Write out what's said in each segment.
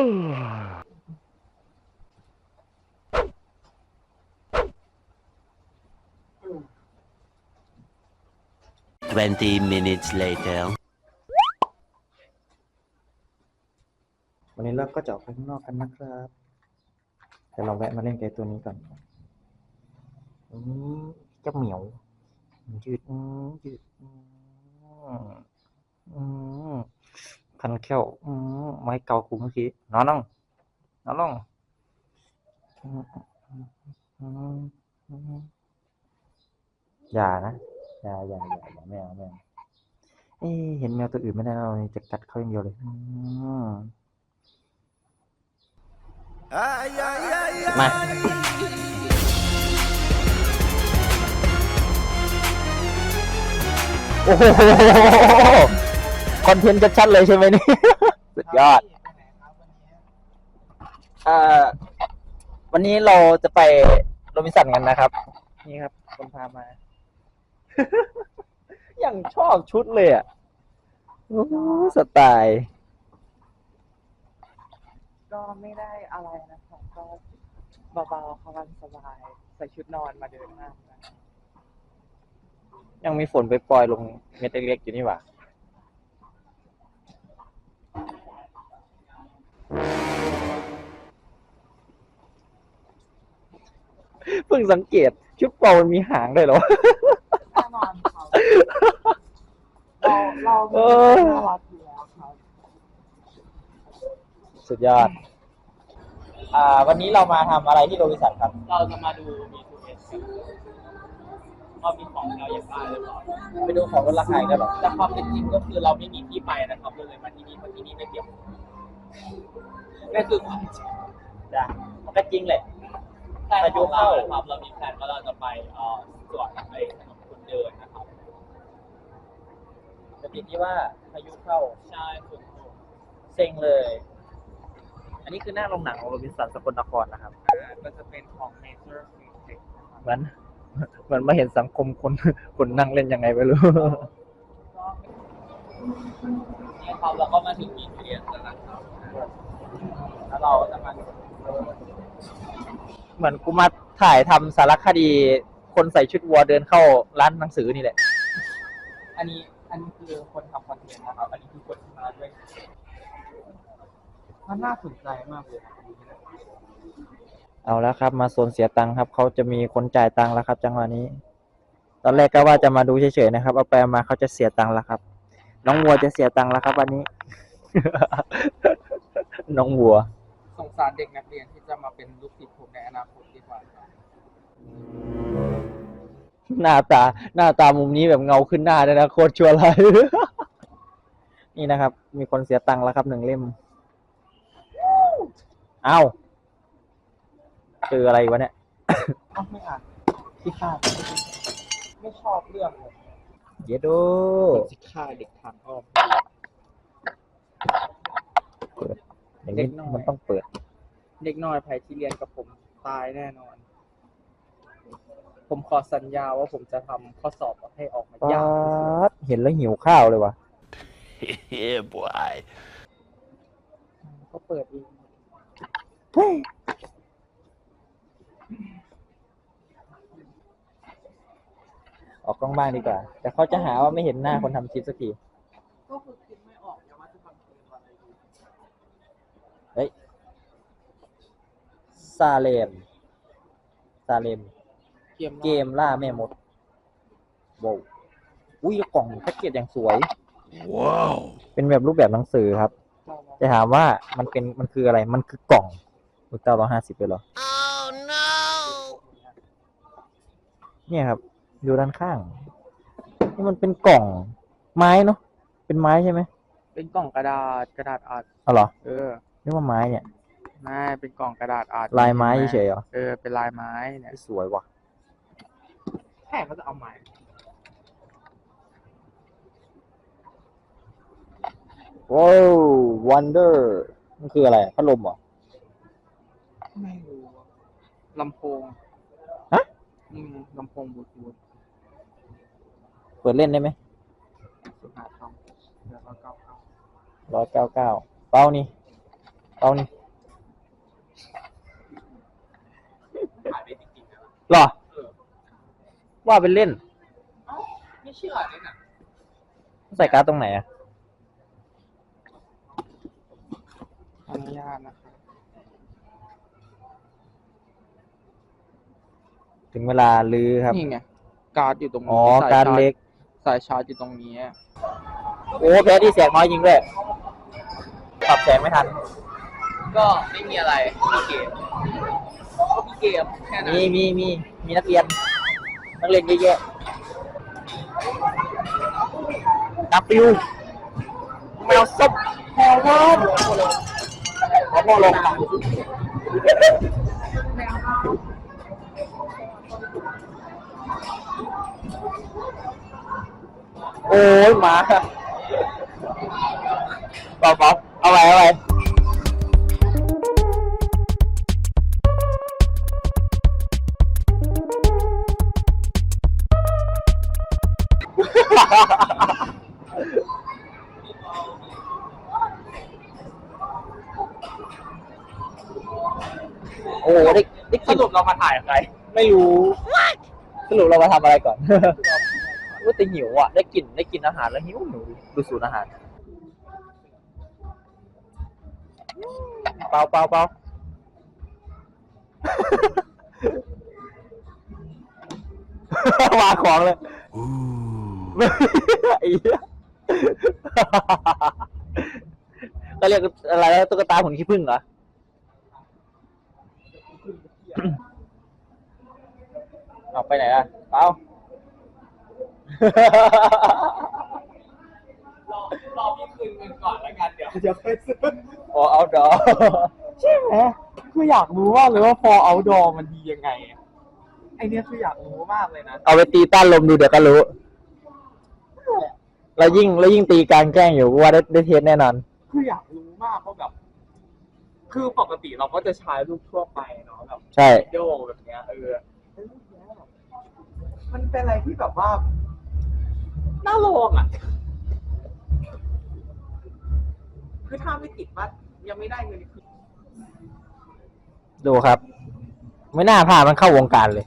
Twenty minutes later. วันนี้เราก็จะออกไปข้างนอกกันนะครับแต่เราแวะมาเล่นไกมตัวนี้ก่อนอืมเจ้าเหมียวยืดยืดอืม พันแข้วอืมไม้เก่าคุเมื่อกี้นอนลงนอนลงอืมอืมอย่านะอย่าอย่าอย่าอย่าไม่เอาไม่เอาเอ๊ะเห็นแมวตัวอื่นไม่ได้เราจะกัดเขาอย่างเดียวเลยมมาโอ้โห คอนเทนต์ชัดๆเลยใช่ไหมเนี่ย สุดยอดอ่าวันนี้เราจะไปโรบินสันกันนะครับ นี่ครับคนพามายังชอบชุดเลยอะโอ้โหสไตล์ก็ไม่ได้อะไรนะครับก็เบาๆสบายๆใส่ชุดนอนมาเดินห้างนะยังมีฝนไปปล่อยๆลงเม็ดเล็กๆอยู่นี่หว่า เพิ่งสังเกตชุดเปามันมีหางด้วยเหรอ แน่นอนครับเราเราเอเป็นอน่ารักอยู่แล้วครับ สุดยอด อ่า วันนี้เรามาทำอะไรที่โรบินสันครับ เราจะมาดู B2S กันว่ามีของเราอยากได้หรือเปล่าไปดูของลดราคาอีกแล้วเหรอ แต่ความเป็นจริงก็คือเราไม่มีที่ไปนะครับเราเลยมาที่นี่เพราะที่นี่ไม่เตรียมนั่นคือความจริง จ้ะมันก็จริงแหละ แต่อายุของเราเข้านะครับเรามีแผนว่าเราจะไปเอ่อสวนไอ้ถนนคนเดินนะครับแต่ติดที่ว่าพายุเข้าใช่ฝนตกเซ็งเลย อันนี้คือหน้าโรงหนังของโรบินสันสกลนครนะครับอ่าก็จะเป็นของ Nature Music นะครับเหมือนเหมือนมาเห็นสังคมคนคนนั่งเล่นยังไงไม่รู้เนี่ยครับเราก็มาถึงอินเดียนแล้วนะครับแล้วเราจะมา เหมือนกูมาถ่ายทำสารคดี คนใส่ชุดวัวเดินเข้าร้านหนังสือนี่แหละ อันนี้อันนี้คือคนทำคอนเทนต์นะครับ อันนี้คือคนที่มาด้วยมันน่าสนใจมากเลยครับอันนี้นะเอาแล้วครับ มาโซนเสียตังค์ครับเขาจะมีคนจ่ายตังค์แล้วครับ จังหวะนี้ ตอนแรกก็ว่าจะมาดูเฉยๆนะครับ เอาไปเอามาเขาจะเสียตังค์แล้วครับ น้องวัวจะเสียตังค์แล้วครับวันนี้ น้องวัว สงสารเด็กนักเรียนที่จะมาเป็นลูกศิษย์ผมในอนาคตดีกว่าครับหน้าตาหน้าตามุมนี้แบบเงาขึ้นหน้าเลยนะโคตรชั่วร้ายนี่นะครับ มีคนเสียตังค์แล้วครับหนึ่งเล่มเอ้าเจออะไรวะเนี่ย อ้าวไม่อ่านที่ฆ่าไม่ชอบเรื่องเลยเยโดที่ฆ่าเด็กทางอ้อม อย่างนี้เด็กน้อย มันต้องเปิด เด็กน้อยไผ่ที่เรียนกับผมตายแน่นอน ผมขอสัญญาว่าผมจะทำข้อสอบให้ออกมาป๊ายากที่สุดดเห็นแล้วหิวข้าวเลยวะ yeah, boy. ก็เปิดเองออกกล้องบ้างดีกว่า แต่เขาจะหาว่าไม่เห็นหน้าคนทำคลิปสักที ก็คือคิดไม่ออกอย่าว่าจะทำเกมอะไรดี เฮ้ย ซาเลมซาเลม เกมเกมล่าแม่มดโว้วอุ้ยแล้วกล่องแพ็กเกจอย่างสวย Wow. เป็นแบบรูปแบบหนังสือครับ จะถามว่ามันเป็นมันคืออะไร มันคือกล่องอุยเก้าร้อยห้าสิบเลยเหรอ Oh no. เนี่ยครับ อยู่ด้านข้าง นี่มันเป็นกล่องไม้เนาะ เป็นไม้ใช่ไหม เป็นกล่องกระดาษกระดาษอาร์ตเอาเหรอ เออ นึกว่าไม้เนี่ย ไม่เป็นกล่องกระดาษอาร์ตลายไม้เฉยๆเหรอเออเป็นลายไม้เนี่ยสวยว่ะแค่ก็จะเอาไม้ว้าววันเดอร์มันคืออะไรพัดลมเหรอ ไม่รู้อะลำโพงฮะนี่ไงลำโพงบลูทูธเปิดเล่นได้ไหมสุดหาทำเดี๋ยวเราเก้าเข้าร้อยเก้าเก้าเป้านี่เอานี่ ถ่ายได้จริงๆนะ หรอ ว่าเป็นเล่น เอ้าไม่เชื่อเลยน่ะใส่การ์ดตรงไหนอะอนุญาตนะคะถึงเวลาลือครับ นี่ไงการ์ดอยู่ตรงนี้อ๋อ สยการ์ดชจเล็ก สายชาร์จอยู่ตรงนี้โอ้แพ้ที่แสงน้อยยิงด้วยปรับแสงไม่ทัน ก็ไม่มีอะไรมีเกม ก็มีเกมแค่นั้นมีมีมีมีนักเรียน นักเรียนเยอะแยะนักปิวแมวซบแมววอนแล้วพ่อลงโอ้ยหมาเปล่าเปล่าเอาไว้เอาไว้ ปเรามาถ่ายใครไม่รู้สรุปเรามาทำอะไรก่อน ว่าแต่หิวอะ ได้กินได้กินอาหารแล้วหิวหิวดูสูตรอาหาร เปล่าเปล่าเปล่า วางของเลย ไอ้เหี้ยก็เรียกอะไรแล้วตุ๊กตาหุ่นขี้ผึ้งเหรอ เอาไปไหนอะเปล่า รอรอพี่คืนเงินก่อนแล้วกันเดี๋ยวเดี๋ยวค่อยซื้ออ๋อเอาดอใช่ไหมคืออยากรู้มากเลยว่าพอเอาดอมันดียังไงอะไอเนี้ยคืออยากรู้มากเลยนะเอาไปตีต้านลมดูเดี๋ยวก็รู้ แล้วยิ่งแล้วยิ่งตีกลางแจ้งอยู่กูว่าได้ได้เทสแน่นอน คืออยากรู้มากเพราะแบบ คือปกติเราก็จะใช้รูปทั่วไปเนาะแบบใช่ วิดีโอแบบเนี้ยเออมันเป็นอะไรที่แบบว่าน่าลองอะ คือถ้าไม่ติดว่ายังไม่ได้เงินคือดูครับ ไม่น่าพามันเข้าวงการเลย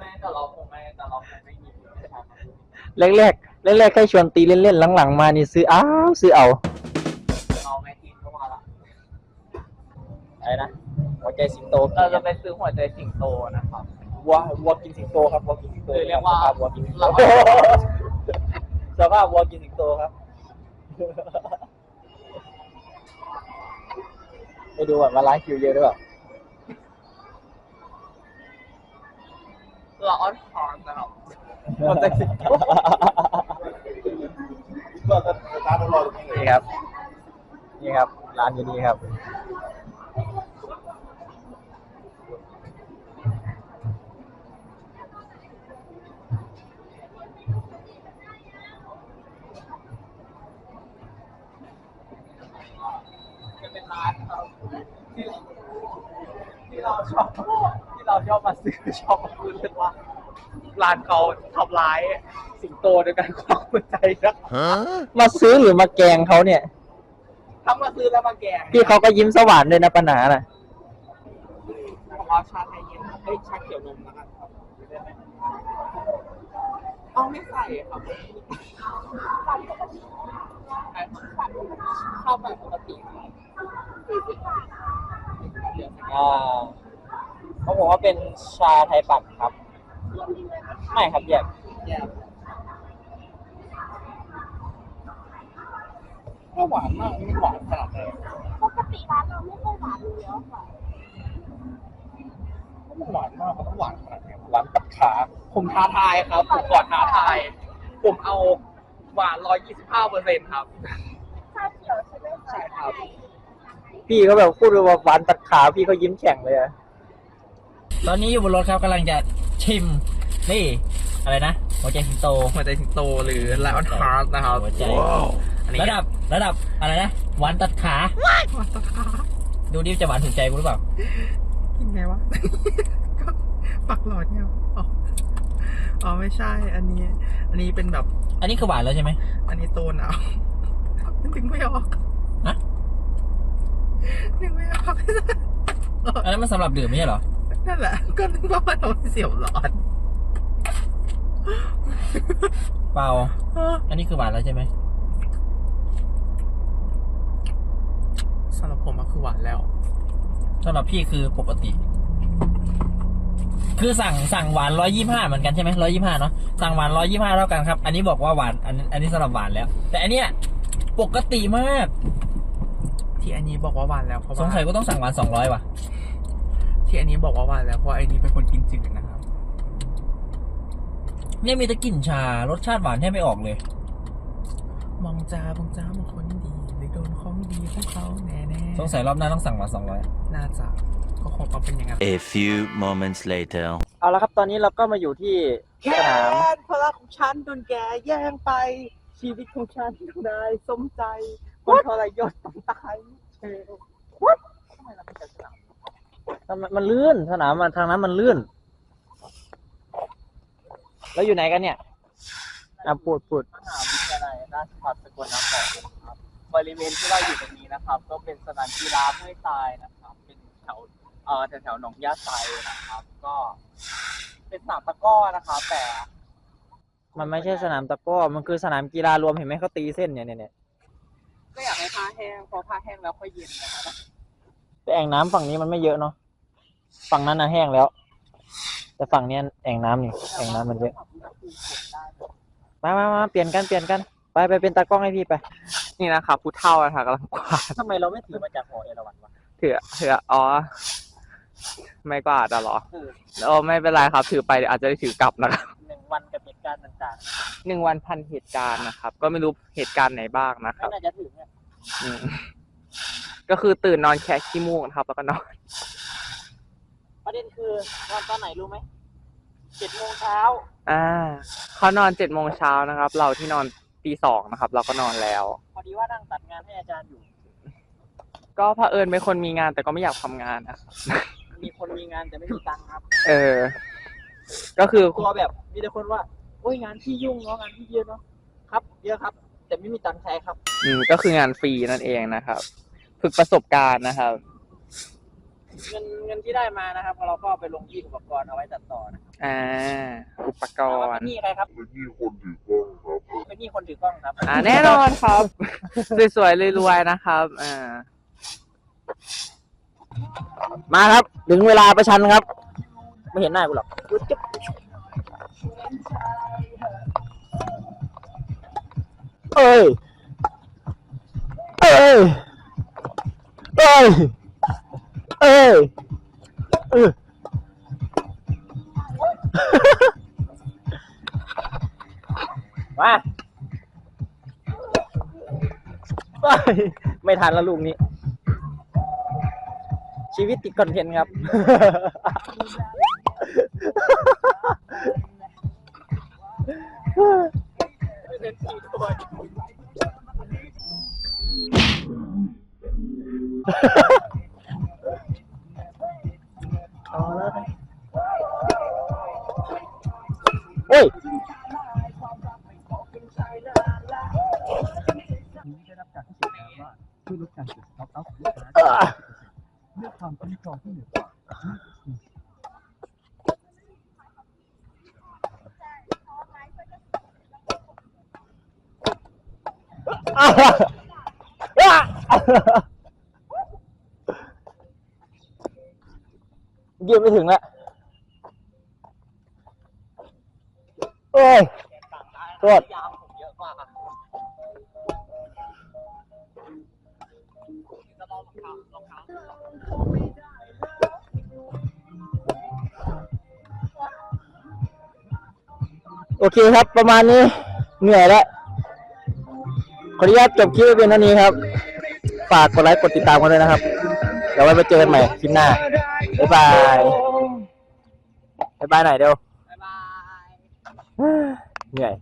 แม่แต่เราคงไม่แต่เราคงไม่มีเงินใช้มันแรกๆแรกๆแค่ชวนตีเล่นๆหลังๆมานี่ซื้ออ้าวซื้อเอาเรา อะไรนะหัวใจสิงโตเราจะไปซื้อหัวใจสิงโตนะครับ วัววัวกินสิงโตครับวัวกินสิงโตหรือเรียกว่า สภพวัวกินสิงโตเราสภาพวัวกินสิงโตครับไปดูก่อนว่าร้านคิวเยอะหรือเปล่าเราออนคอนนะครับหัวใจสิงโตนี่ครับ นี่ครับ ร้านอยู่นี่ครับ จะเป็นร้านครับที่ ที่เราชอบที่เราชอบมาซื้อชอบมาพูดเรื่องว่าร้านเขาทำร้ายสิงโตโดยการควักหัวใจนะ Huh? มาซื้อหรือมาแกล้งเขาเนี่ย ทั้งมาซื้อแล้วมาแกงพี่เขาก็ยิ้มสว่านเลยนะปัญหาน่ะผมเอาชาไทยเย็นเอ้ยชาเขียวนมแล้วกันครับเอาไม่ใส่ครับข้าวแบบปกติครับเหลือสักอ่าเขาบอกว่าเป็นชาไทยปั่นครับ ไม่ครับแยกแย่ไม่หวานมากไม่หวานขนาดไหนปกติร้านเราไม่ค่อยหวานอยู่แล้วค่ะไม่หวานมากมันต้องหวานขนาดไหนหวานตัดขาผมท้าทายครับ ผมขอท้าทาย ผมเอาหวาน125เปอร์เซ็นต์ครับ ชาเขียวใช่ไหมคะใช่ครับ พี่เขาแบบพูดว่าหวานตัดขาพี่เขายิ้มแฉ่งเลยอะ ตอนนี้อยู่บนรถครับกำลังจะชิมนี่อะไรนะหัวใจสิงโตหัวใจสิงโตหรือไลออนฮาร์ดนะครับหัวใจ Wow. อันนี้ระดับระดับอะไรนะหวานตัดขาดูดิจะหวานถึงใจกูหรือเปล่ากินไงวะปักหลอดเนี่ยอ๋ออ๋อไม่ใช่ อันนี้ อันนี้เป็นแบบ อันนี้คือหวานแล้วใช่ไหม อันนี้โตนเอานึกไม่ออกฮะนึกไม่ออกอันนั้นมันสำหรับดื่มไม่ใช่เหรอ นั่นแหละ ก็นึกว่ามันเอาไปเสียบหลอดเปล่า อันนี้คือหวานแล้วใช่ไหมสำหรับผมมันคือหวานแล้วสำหรับพี่คือปกติ คือสั่งสั่งหวานร้อยยี่ห้าเหมือนกันใช่ไหมร้อยยี่ห้าเนาะสั่งหวานร้อยยี่ห้าเท่ากันครับ อันนี้บอกว่าหวาน อันอันนี้สำหรับหวานแล้ว แต่อันเนี้ยปกติมาก ที่อันนี้บอกว่าหวานแล้วเพราะสว่างสัยก็ต้องสั่งหวานสองร้อยว่ะ ที่อันนี้บอกว่าหวานแล้วเพราะอันนี้เป็นคนกินจืดนะครับ เนี่ยมีแต่กลิ่นชารสชาติหวานแทบไม่ออกเลย มองจ้ามองจ้ามองคนดีหรือโดนของดีของเขาแน่แน่ๆสงสัยรอบหน้าต้องสั่งหวานสองร้อยน่าจะก็คงต้องเป็นอย่างนั้น A few moments later. เอาละครับตอนนี้เราก็มาอยู่ที่สนามนพลังของฉันโดนแกแย่งไปชีวิตของฉันต้องได้สมใจคนทรยศต้องตายเชลทำไมเราไม่ใช่สนามทำไมมันลื่นสนามมันทางนั้นมันลื่น แล้วอยู่ไหนกันเนี่ยอะพูดพูดมหาวิทยาลัยราชภัฏสกลนครนะครับบริเวณที่เราอยู่ตรงนี้นะครับ ก็เป็นสนามกีฬาห้วยทรายนะครับ เป็นแถวเอ่อแถวๆหนองยาไซนะครับ ก็ เป็นสนามตะกร้อนะครับ แต่มันไม่ใช่สนามตะกร้อมันคือสนามกีฬารวมเห็นไหมเขาตีเส้นเนี่ยเนี่ยเนี่ยก็อยากให้ผ้าแห้งพอผ้าแห้งแล้วค่อยเย็นนะครับ แต่แอ่งน้ำฝั่งนี้มันไม่เยอะเนาะฝั่งนั้นน่ะแห้งแล้ว แต่ฝั่งเนี้ยแอ่งน้ำนี่แอ่งน้ำมันเยอะมามามาเปลี่ยนกันเปลี่ยนกัน ไปไปเป็นตากล้องให้พี่ไป นี่นะครับผู้เฒ่าอะค่ะกำลังกวาดทำไมเราไม่ถือมาจากหอเอราวัณวะถือถืออ๋อ ไม่กวาดอะเหรอโอ้ไม่เป็นไรครับ ถือไปเดี๋ยวอาจจะได้ถือกลับนะครับหนึ่งวันกับเหตุการณ์ต่างหนึ่งวันพันเหตุการณ์นะครับ ก็ไม่รู้เหตุการณ์ไหนบ้างนะๆครับไม่น่าจะถึงเนี่ยอืม ก็คือตื่นนอนแค่ขี้มูกนะครับ แล้วก็นอน ประเด็นคือนอนตอนไหนรู้ไหมเจ็ดโมงเช้าอ่าเขานอนเจ็ดโมงเช้านะครับ เราที่นอนตีสองนะครับ เราก็นอนแล้ว พอดีว่านั่งตัดงานให้อาจารย์อยู่ ก็เผอิญเป็นคนมีงานแต่ก็ไม่อยากทำงานนะครับมีคนมีงานแต่ไม่มีตังค์ครับเออ ก็คือ ตัวแบบมีแต่คนว่าโอ้ยงานที่ยุ่งเนาะงานที่เยอะเนาะครับ เยอะครับ แต่ไม่มีตังค์ใช้ครับ อืมก็คืองานฟรีนั่นเองนะครับ ฝึกประสบการณ์นะครับ เงินเงินที่ได้มานะครับเราก็เอาไปลงที่อุปกรณ์เอาไว้ตัดต่อนะครับอ่า อุปกถามว่ารเป็นณ์ หนี้ใครครับเป็นหนี้คนถือกล้องครับ เป็นหนี้คนถือกล้องครับ อ่าแน่นอนครับ สวยๆรวยๆนะครับอ่ามาครับ ถึงเวลาประชันครับ ไม่เห็นหน้ากูหรอกเอ้ย เอ้ย เอ้ย เอ้ยเออมาเอ้ยไม่ทันแล้วลูกนี้ ชีวิตติดคอนเทนต์ครับเฮ้ย เอออะอะยืนไม่ถึงแล้วโอ้ยโทษยามผมเยอะกว่าจะลองรองเท้า รองเท้าโอเคครับ ประมาณนี้ เหนื่อยแล้ว ขออนุญาตจบคลิปเป็นเท่านี้ครับ ฝากกดไลค์ กดติดตามกันด้วยนะครับ เดี๋ยวไว้ไปเจอกันใหม่คลิปหน้า บ๊ายบายบ๊ายบายหน่อยเดียวบ๊ายบาย เหนื่อย